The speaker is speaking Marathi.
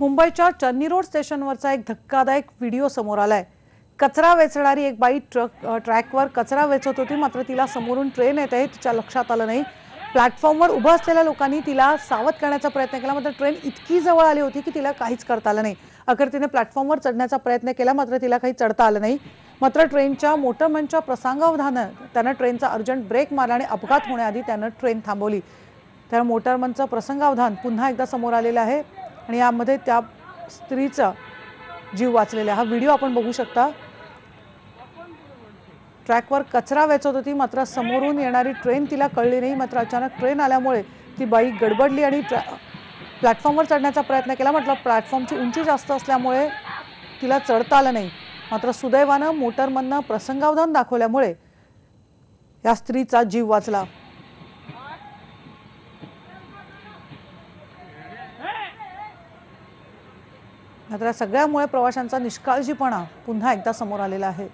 मुंबईच्या चन्नी रोड स्टेशनवरचा एक धक्कादायक व्हिडिओ समोर आलाय. कचरा वेचणारी एक बाई ट्रक ट्रॅकवर कचरा वेचत होती मात्र तिला समोरून ट्रेन येत आहे तिच्या लक्षात आलं नाही. प्लॅटफॉर्मवर उभं असलेल्या लोकांनी तिला सावध करण्याचा प्रयत्न केला मात्र ट्रेन इतकी जवळ आली होती की तिला काहीच करता आलं नाही. अखेर तिने प्लॅटफॉर्मवर चढण्याचा प्रयत्न केला मात्र तिला काही चढता आलं नाही. मात्र ट्रेनच्या मोटरमनच्या प्रसंगावधानं त्यानं ट्रेनचा अर्जंट ब्रेक मारला आणि अपघात होण्याआधी त्यानं ट्रेन थांबवली. त्या मोटरमनचं प्रसंगावधान पुन्हा एकदा समोर आलेलं आहे. आणि यामध्ये त्या स्त्रीचा जीव वाचलेला हा व्हिडिओ आपण बघू शकता. ट्रॅकवर कचरा वेचत होती मात्र समोरून येणारी ट्रेन तिला कळली नाही. मात्र अचानक ट्रेन आल्यामुळे ती बाई गडबडली आणि ट्रॅ प्लॅटफॉर्मवर चढण्याचा प्रयत्न केला. म्हटलं प्लॅटफॉर्मची उंची जास्त असल्यामुळे तिला चढता आलं नाही. मात्र सुदैवानं मोटरमननं प्रसंगावधान दाखवल्यामुळे या स्त्रीचा जीव वाचला. मात्र सगळ्यामुळे प्रवाशांचा निष्काळजीपणा पुन्हा एकदा समोर आलेला आहे.